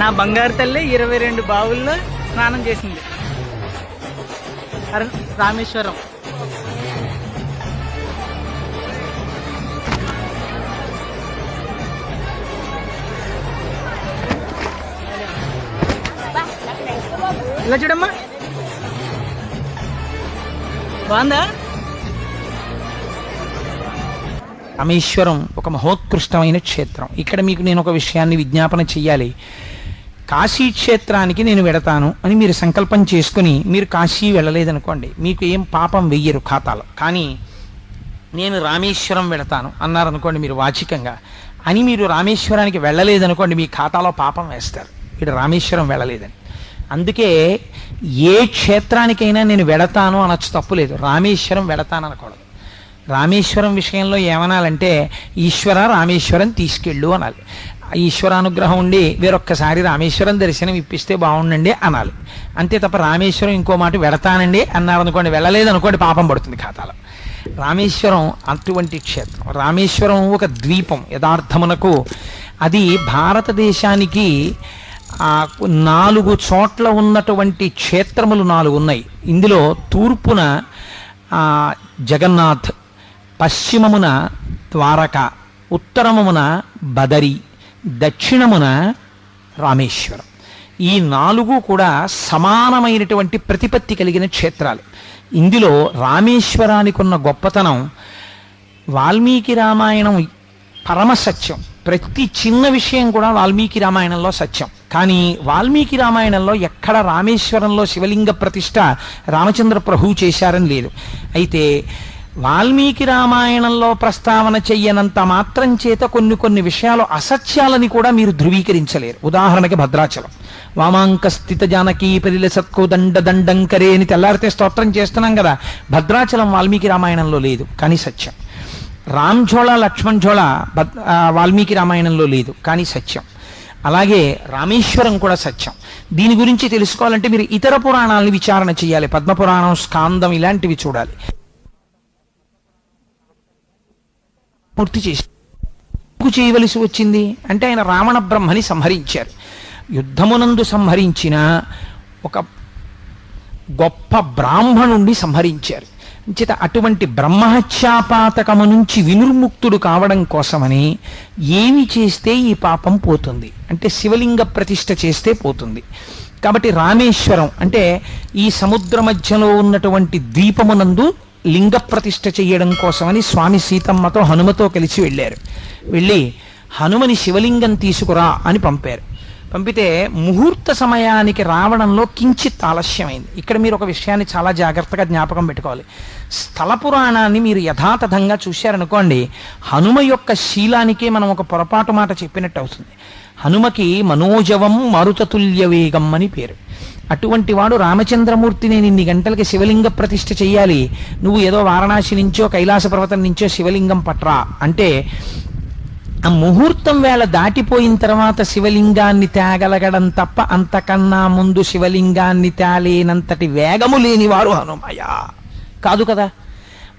నా బంగారు తల్లి ఇరవై రెండు బావుల్లో స్నానం చేసింది. రామేశ్వరం. ఇలా చూడమ్మా. బాగుందా? రామేశ్వరం ఒక మహోత్కృష్టమైన క్షేత్రం. ఇక్కడ మీకు నేను ఒక విషయాన్ని విజ్ఞాపన చెయ్యాలి. కాశీ క్షేత్రానికి నేను వెడతాను అని మీరు సంకల్పం చేసుకుని మీరు కాశీ వెళ్ళలేదనుకోండి మీకు ఏం పాపం వెయ్యరు ఖాతాలో. కానీ నేను రామేశ్వరం వెళతాను అన్నారనుకోండి మీరు వాచికంగా. అని మీరు రామేశ్వరానికి వెళ్ళలేదనుకోండి మీ ఖాతాలో పాపం వేస్తారు. వీడు రామేశ్వరం వెళ్ళలేదని. అందుకే ఏ క్షేత్రానికైనా నేను వెడతాను అనొచ్చు తప్పులేదు రామేశ్వరం వెడతాను అనకూడదు. రామేశ్వరం విషయంలో ఏమనాలంటే ఈశ్వర రామేశ్వరం తీసుకెళ్ళు అనాలి. ఈశ్వరానుగ్రహం ఉండి వేరొక్కసారి రామేశ్వరం దర్శనం ఇప్పిస్తే బాగుండండి అనాలి. అంతే తప్ప రామేశ్వరం ఇంకో మాట వెడతానండి అన్నారనుకోండి వెళ్ళలేదనుకోండి పాపం పడుతుంది ఖాతాలో. రామేశ్వరం అటువంటి క్షేత్రం. రామేశ్వరం ఒక ద్వీపం యథార్థమునకు. అది భారతదేశానికి నాలుగు చోట్ల ఉన్నటువంటి క్షేత్రములు నాలుగు ఉన్నాయి. ఇందులో తూర్పున జగన్నాథ్ పశ్చిమమున ద్వారక ఉత్తరమున బదరి దక్షిణమున రామేశ్వరం. ఈ నాలుగు కూడా సమానమైనటువంటి ప్రతిపత్తి కలిగిన క్షేత్రాలు. ఇందులో రామేశ్వరానికి ఉన్న గొప్పతనం వాల్మీకి రామాయణం పరమ సత్యం. ప్రతి చిన్న విషయం కూడా వాల్మీకి రామాయణంలో సత్యం. కానీ వాల్మీకి రామాయణంలో ఎక్కడ రామేశ్వరంలో శివలింగ ప్రతిష్ట రామచంద్ర ప్రభువు చేశారని లేదు. అయితే వాల్మీకి రామాయణంలో ప్రస్తావన చెయ్యనంత మాత్రం చేత కొన్ని కొన్ని విషయాలు అసత్యాలని కూడా మీరు ధృవీకరించలేరు. ఉదాహరణకి భద్రాచలం. వామాంక స్థిత జానకీ పరిల సత్కు దండ దండంకరే అని తెల్లారితే స్తోత్రం చేస్తున్నాం కదా. భద్రాచలం వాల్మీకి రామాయణంలో లేదు కానీ సత్యం. రామ్ ఝోళ లక్ష్మణ్ ఝోళ వాల్మీకి రామాయణంలో లేదు కానీ సత్యం. అలాగే రామేశ్వరం కూడా సత్యం. దీని గురించి తెలుసుకోవాలంటే మీరు ఇతర పురాణాలను విచారణ చేయాలి పద్మపురాణం స్కాందం ఇలాంటివి చూడాలి. పూర్తి చేసి చేయవలసి వచ్చింది? అంటే ఆయన రావణ బ్రహ్మని సంహరించారు. యుద్ధమునందు సంహరించిన ఒక గొప్ప బ్రాహ్మణుణ్ణి సంహరించారు. చేత అటువంటి బ్రహ్మహత్యాపాతకము నుంచి వినుర్ముక్తుడు కావడం కోసమని ఏమి చేస్తే ఈ పాపం పోతుంది? అంటే శివలింగ ప్రతిష్ఠ చేస్తే పోతుంది. కాబట్టి రామేశ్వరం అంటే ఈ సముద్ర మధ్యలో ఉన్నటువంటి ద్వీపమునందు లింగ ప్రతిష్ఠ చేయడం కోసమని స్వామి సీతమ్మతో హనుమతో కలిసి వెళ్ళారు. వెళ్ళి హనుమని శివలింగం తీసుకురా అని పంపారు. పంపితే ముహూర్త సమయానికి రావడంలో కించిత్ ఆలస్యమైంది. ఇక్కడ మీరు ఒక విషయాన్ని చాలా జాగ్రత్తగా జ్ఞాపకం పెట్టుకోవాలి. స్థల పురాణాన్ని మీరు యథాతథంగా చూశారనుకోండి హనుమ యొక్క శీలానికే మనం ఒక పొరపాటు మాట చెప్పినట్టు అవుతుంది. హనుమకి మనోజవం మరుతతుల్య వేగం అని పేరు. అటువంటి వాడు రామచంద్రమూర్తి నేను ఇన్ని గంటలకి శివలింగ ప్రతిష్ఠ చెయ్యాలి. నువ్వు ఏదో వారణాసి నుంచో కైలాస పర్వతం నుంచో శివలింగం పట్రా. అంటే ఆ ముహూర్తం వేళ దాటిపోయిన తర్వాత శివలింగాన్ని తేగలగడం తప్ప అంతకన్నా ముందు శివలింగాన్ని తేలేనంతటి వేగము లేనివారు హనుమయ కాదు కదా?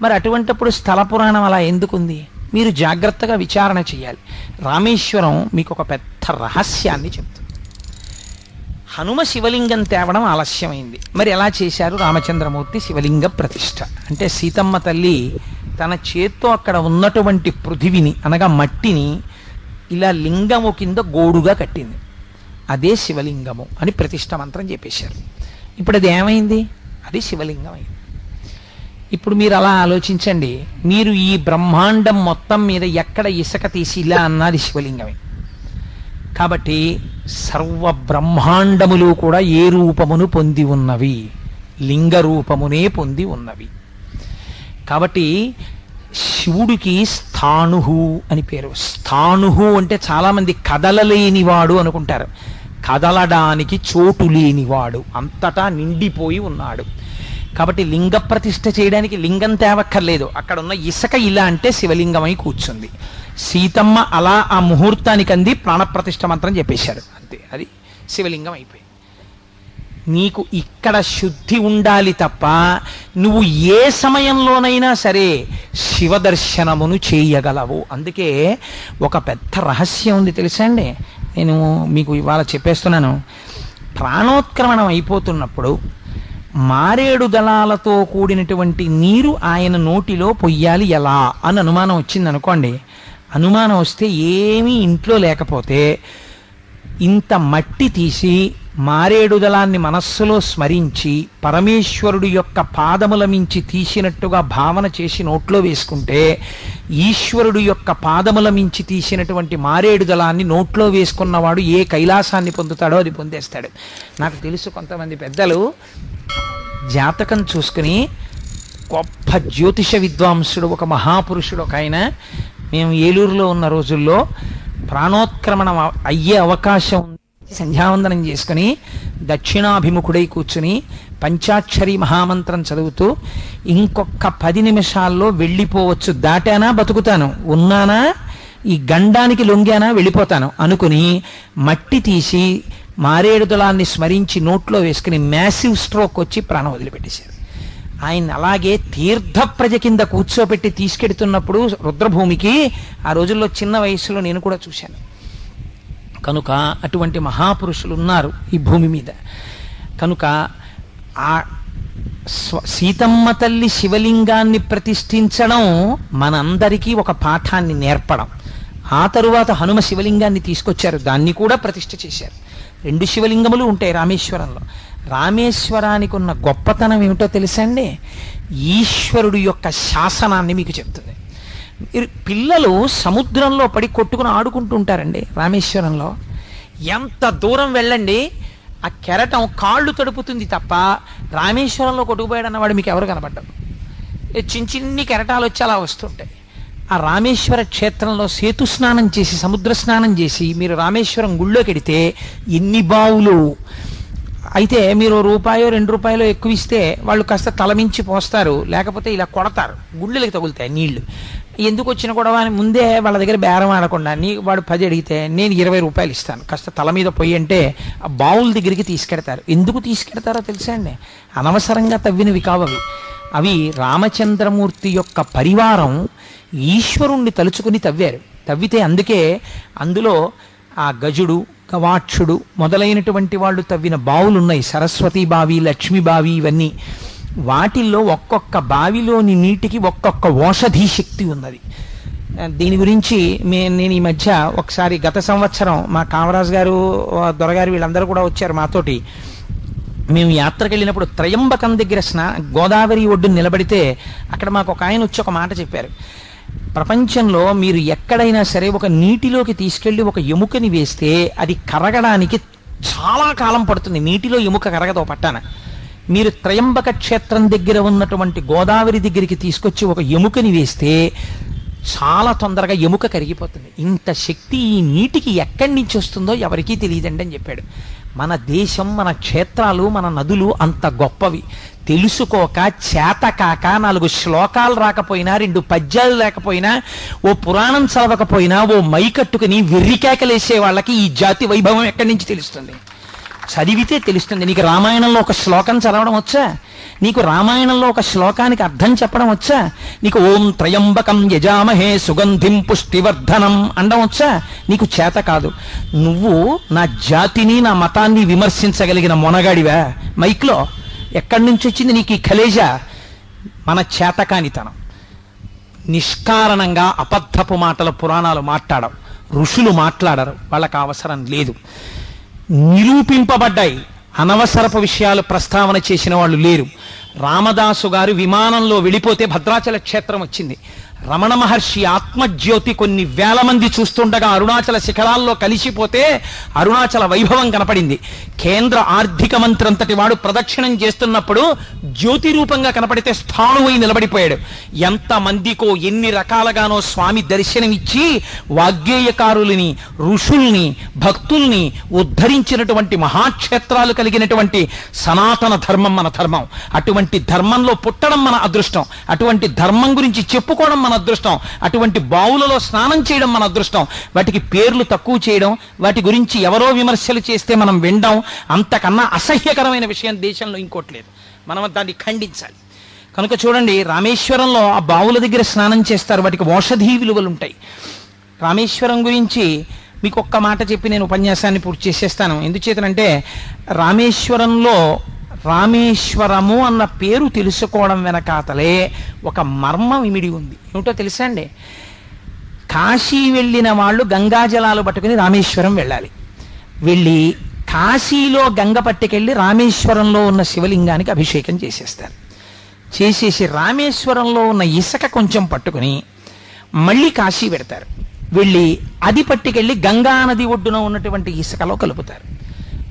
మరి అటువంటప్పుడు స్థల పురాణం అలా ఎందుకుంది? మీరు జాగ్రత్తగా విచారణ చేయాలి రామేశ్వరం మీకు ఒక పెద్ద రహస్యాన్ని చెప్తుంది. హనుమ శివలింగం తేవడం ఆలస్యమైంది. మరి ఎలా చేశారు? రామచంద్రమూర్తి శివలింగ ప్రతిష్ట. అంటే సీతమ్మ తల్లి తన చేత్తో అక్కడ ఉన్నటువంటి పృథివిని అనగా మట్టిని ఇలా లింగము కింద గోడుగా కట్టింది. అదే శివలింగము అని ప్రతిష్ట మంత్రం చెప్పేశారు. ఇప్పుడు అది ఏమైంది? అది శివలింగం అయింది ఇప్పుడు మీరు అలా ఆలోచించండి. మీరు ఈ బ్రహ్మాండం మొత్తం మీద ఎక్కడ ఇసుక తీసి ఇలా అన్నది శివలింగమే. కాబట్టి సర్వ బ్రహ్మాండములు కూడా ఏ రూపమును పొంది ఉన్నవి? లింగ రూపమునే పొంది ఉన్నవి. కాబట్టి శివుడికి స్థాణుహు అని పేరు. స్థాణుహు అంటే చాలామంది కదలలేనివాడు అనుకుంటారు. కదలడానికి చోటు లేనివాడు. అంతటా నిండిపోయి ఉన్నాడు. కాబట్టి లింగ ప్రతిష్ఠ చేయడానికి లింగం తేవక్కర్లేదు. అక్కడ ఉన్న ఇసుక ఇలా అంటే శివలింగమై కూర్చుంది. సీతమ్మ అలా ఆ ముహూర్తానికి అంది ప్రాణప్రతిష్ఠ మంత్రం చెప్పేశారు. అంతే అది శివలింగం అయిపోయింది. నీకు ఇక్కడ శుద్ధి ఉండాలి తప్ప నువ్వు ఏ సమయంలోనైనా సరే శివ దర్శనమును చేయగలవు. అందుకే ఒక పెద్ద రహస్యం ఉంది తెలుసా అండి? నేను మీకు ఇవాళ చెప్పేస్తున్నాను. ప్రాణోత్క్రమణం అయిపోతున్నప్పుడు మారేడు దళాలతో కూడినటువంటి నీరు ఆయన నోటిలో పొయ్యాలి ఎలా? అని అనుమానం వచ్చింది అనుకోండి అనుమానం వస్తే ఏమీ ఇంట్లో లేకపోతే ఇంత మట్టి తీసి మారేడుదలాన్ని మనస్సులో స్మరించి పరమేశ్వరుడు యొక్క పాదముల మించి తీసినట్టుగా భావన చేసి నోట్లో వేసుకుంటే ఈశ్వరుడు యొక్క పాదముల మించి తీసినటువంటి మారేడుదలాన్ని నోట్లో వేసుకున్నవాడు ఏ కైలాసాన్ని పొందుతాడో అది పొందేస్తాడు. నాకు తెలుసు కొంతమంది పెద్దలు జాతకం చూసుకుని గొప్ప జ్యోతిష విద్వాంసుడు ఒక మహాపురుషుడు ఒక ఆయన మేము ఏలూరులో ఉన్న రోజుల్లో ప్రాణోత్క్రమణం అయ్యే అవకాశం ఉంది. సంధ్యావందనం చేసుకుని దక్షిణాభిముఖుడై కూర్చుని పంచాక్షరి మహామంత్రం చదువుతూ ఇంకొక పది నిమిషాల్లో వెళ్ళిపోవచ్చు. దాటానా? బతుకుతాను. ఉన్నానా? ఈ గండానికి లొంగానా? వెళ్ళిపోతాను. అనుకుని మట్టి తీసి మారేడు దళాన్ని స్మరించి నోట్లో వేసుకుని మ్యాసివ్ స్ట్రోక్ వచ్చి ప్రాణం వదిలిపెట్టేశారు. ఆయన అలాగే తీర్థ ప్రజ కింద కూర్చోబెట్టి తీసుకెడుతున్నప్పుడు రుద్రభూమికి ఆ రోజుల్లో చిన్న వయసులో నేను కూడా చూశాను. కనుక అటువంటి మహాపురుషులు ఉన్నారు ఈ భూమి మీద. కనుక ఆ స్వ- సీతమ్మ తల్లి శివలింగాన్ని ప్రతిష్ఠించడం మనందరికీ ఒక పాఠాన్ని నేర్పడం. ఆ తరువాత హనుమ శివలింగాన్ని తీసుకొచ్చారు. దాన్ని కూడా ప్రతిష్ఠ చేశారు. రెండు శివలింగములు ఉంటాయి రామేశ్వరంలో. రామేశ్వరానికి ఉన్న గొప్పతనం ఏమిటో తెలుసండి? ఈశ్వరుడు యొక్క శాసనాన్ని మీకు చెప్తుంది. పిల్లలు సముద్రంలో పడి కొట్టుకుని ఆడుకుంటుంటారండి రామేశ్వరంలో. ఎంత దూరం వెళ్ళండి ఆ కెరటం కాళ్ళు తడుపుతుంది తప్ప రామేశ్వరంలో కొట్టుకుపోయాడన్నవాడు మీకు ఎవరు కనబడ్డారు చిన్న చిన్ని కెరటాలు వచ్చి అలా వస్తుంటాయి. ఆ రామేశ్వర క్షేత్రంలో సేతు స్నానం చేసి సముద్ర స్నానం చేసి మీరు రామేశ్వరం గుళ్ళోకి వెడితే ఎన్ని బావులు? అయితే మీరు రూపాయో రెండు రూపాయలు ఎక్కువ ఇస్తే వాళ్ళు కాస్త తలమించి పోస్తారు. లేకపోతే ఇలా కొడతారు. గుళ్ళకి తగులుతాయి నీళ్ళు. ఎందుకు వచ్చిన గొడవ అని ముందే వాళ్ళ దగ్గర బేరం ఆడకుండా నీ వాడు పది అడిగితే నేను ఇరవై రూపాయలు ఇస్తాను. కాస్త తల మీద పొయ్యి అంటే ఆ బావుల దగ్గరికి తీసుకెడతారు. ఎందుకు తీసుకెడతారో తెలుసా అండి? అనవసరంగా తవ్వినవి కావవి అవి రామచంద్రమూర్తి యొక్క పరివారం ఈశ్వరుణ్ణి తలుచుకుని తవ్వారు. తవ్వితే అందుకే అందులో ఆ గజుడు కవాక్షుడు. మొదలైనటువంటి వాళ్ళు తవ్విన బావులు ఉన్నాయి సరస్వతి బావి లక్ష్మీ బావి ఇవన్నీ. వాటిల్లో ఒక్కొక్క బావిలోని నీటికి ఒక్కొక్క ఓషధీ శక్తి ఉన్నది. దీని గురించి మే నేను ఈ మధ్య ఒకసారి గత సంవత్సరం మా కామరాజు గారు దొరగారు వీళ్ళందరూ కూడా వచ్చారు మాతోటి. మేము యాత్రకు వెళ్ళినప్పుడు త్రయంబకం దగ్గర స్నా గోదావరి ఒడ్డున నిలబడితే అక్కడ మాకు ఒక ఆయన వచ్చి ఒక మాట చెప్పారు. ప్రపంచంలో మీరు ఎక్కడైనా సరే ఒక నీటిలోకి తీసుకెళ్ళి ఒక ఎముకని వేస్తే అది కరగడానికి చాలా కాలం పడుతుంది. నీటిలో ఎముక కరగదో పట్టాన. మీరు త్రయంబక క్షేత్రం దగ్గర ఉన్నటువంటి గోదావరి దగ్గరికి తీసుకొచ్చి ఒక ఎముకని వేస్తే చాలా తొందరగా ఎముక కరిగిపోతుంది. ఇంత శక్తి ఈ నీటికి ఎక్కడి నుంచి వస్తుందో ఎవరికీ తెలియదండి అని చెప్పాడు. మన దేశం మన క్షేత్రాలు మన నదులు అంత గొప్పవి. తెలుసుకోక చేతకాక నాలుగు శ్లోకాలు రాకపోయినా రెండు పద్యాలు లేకపోయినా ఓ పురాణం చదవకపోయినా ఓ మైకట్టుకుని వెర్రికేకలేసే వాళ్ళకి ఈ జాతి వైభవం ఎక్కడి నుంచి తెలుస్తుంది? చదివితే తెలుస్తుంది. నీకు రామాయణంలో ఒక శ్లోకం చదవడం వచ్చా? నీకు రామాయణంలో ఒక శ్లోకానికి అర్థం చెప్పడం వచ్చా? నీకు ఓం త్రయంబకం యజామహే సుగంధిం పుష్టివర్ధనం అండం వచ్చా? నీకు చేత కాదు. నువ్వు నా జాతిని నా మతాన్ని విమర్శించగలిగిన మొనగాడివా? మైక్లో ఎక్కడి నుంచి వచ్చింది నీకు ఈ ఖలేజా? మన చేతకానితనం. నిష్కారణంగా అబద్ధపు మాటల పురాణాలు మాట్లాడవు. ఋషులు మాట్లాడరు. వాళ్ళకి అవసరం లేదు. నిరూపింపబడ్డాయి. అనవసరపు విషయాలు ప్రస్తావన చేసిన వాళ్ళు లేరు. రామదాసు గారు విమానంలో వెళ్ళిపోతే భద్రాచల క్షేత్రం వచ్చింది. రమణ మహర్షి ఆత్మజ్యోతి కొన్ని వేల మంది చూస్తుండగా అరుణాచల శిఖరాల్లో కలిసిపోతే అరుణాచల వైభవం కనపడింది. కేంద్ర ఆర్థిక మంత్రి అంతటి వాడు ప్రదక్షిణం చేస్తున్నప్పుడు జ్యోతి రూపంగా కనపడితే స్థాణువై నిలబడిపోయాడు. ఎంత మందికో ఎన్ని రకాలుగానో స్వామి దర్శనమిచ్చి వాగ్గేయకారులని ఋషుల్ని భక్తుల్ని ఉద్ధరించినటువంటి మహాక్షేత్రాలు కలిగినటువంటి సనాతన ధర్మం మన ధర్మం. అటువంటి ధర్మంలో పుట్టడం మన అదృష్టం. అటువంటి ధర్మం గురించి చెప్పుకోవడం మన అదృష్టం. అటువంటి బావులలో స్నానం చేయడం మన అదృష్టం. వాటికి పేర్లు తక్కువ చేయడం వాటి గురించి ఎవరో విమర్శలు చేస్తే మనం వినడం అంతకన్నా అసహ్యకరమైన విషయం దేశంలో ఇంకోటి లేదు. మనం దాన్ని ఖండించాలి. కనుక చూడండి రామేశ్వరంలో ఆ బావుల దగ్గర స్నానం చేస్తారు. వాటికి ఔషధీ విలువలు ఉంటాయి. రామేశ్వరం గురించి మీకు ఒక్క మాట చెప్పి నేను ఉపన్యాసాన్ని పూర్తి చేసేస్తాను. ఎందుచేతనంటే రామేశ్వరంలో రామేశ్వరము అన్న పేరు తెలుసుకోవడం వెనకాతలే ఒక మర్మం ఇమిడి ఉంది. ఏమిటో తెలుసా అండి? కాశీ వెళ్ళిన వాళ్ళు గంగాజలాలు పట్టుకుని రామేశ్వరం వెళ్ళాలి. వెళ్ళి కాశీలో గంగ పట్టుకెళ్ళి రామేశ్వరంలో ఉన్న శివలింగానికి అభిషేకం చేసేస్తారు. చేసేసి రామేశ్వరంలో ఉన్న ఇసుక కొంచెం పట్టుకుని మళ్ళీ కాశీ పెడతారు. వెళ్ళి అది పట్టుకెళ్ళి గంగా నది ఒడ్డున ఉన్నటువంటి ఇసుకలో కలుపుతారు.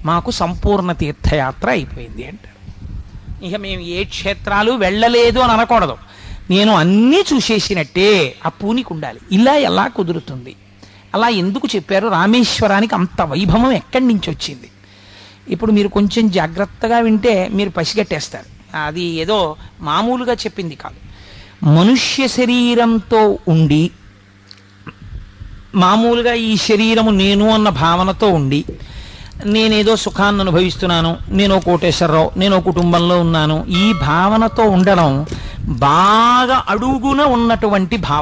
మాకు సంపూర్ణ తీర్థయాత్ర అయిపోయింది అంటారు. ఇక మేము ఏ క్షేత్రాలు వెళ్ళలేదు అని అనకూడదు. నేను అన్నీ చూసేసినట్టే ఆ పూనికి ఉండాలి. ఇలా ఎలా కుదురుతుంది? అలా ఎందుకు చెప్పారు? రామేశ్వరానికి అంత వైభవం ఎక్కడి నుంచి వచ్చింది? ఇప్పుడు మీరు కొంచెం జాగ్రత్తగా వింటే మీరు పసిగట్టేస్తారు. అది ఏదో మామూలుగా చెప్పింది కాదు. మనుష్య శరీరంతో ఉండి మామూలుగా ఈ శరీరము నేను అన్న భావనతో ఉండి నేనేదో సుఖాన్ని అనుభవిస్తున్నాను నేను కోటేశ్వరరావు నేను కుటుంబంలో ఉన్నాను. ఈ భావనతో ఉండడం బాగా అడుగున ఉన్నటువంటి భావన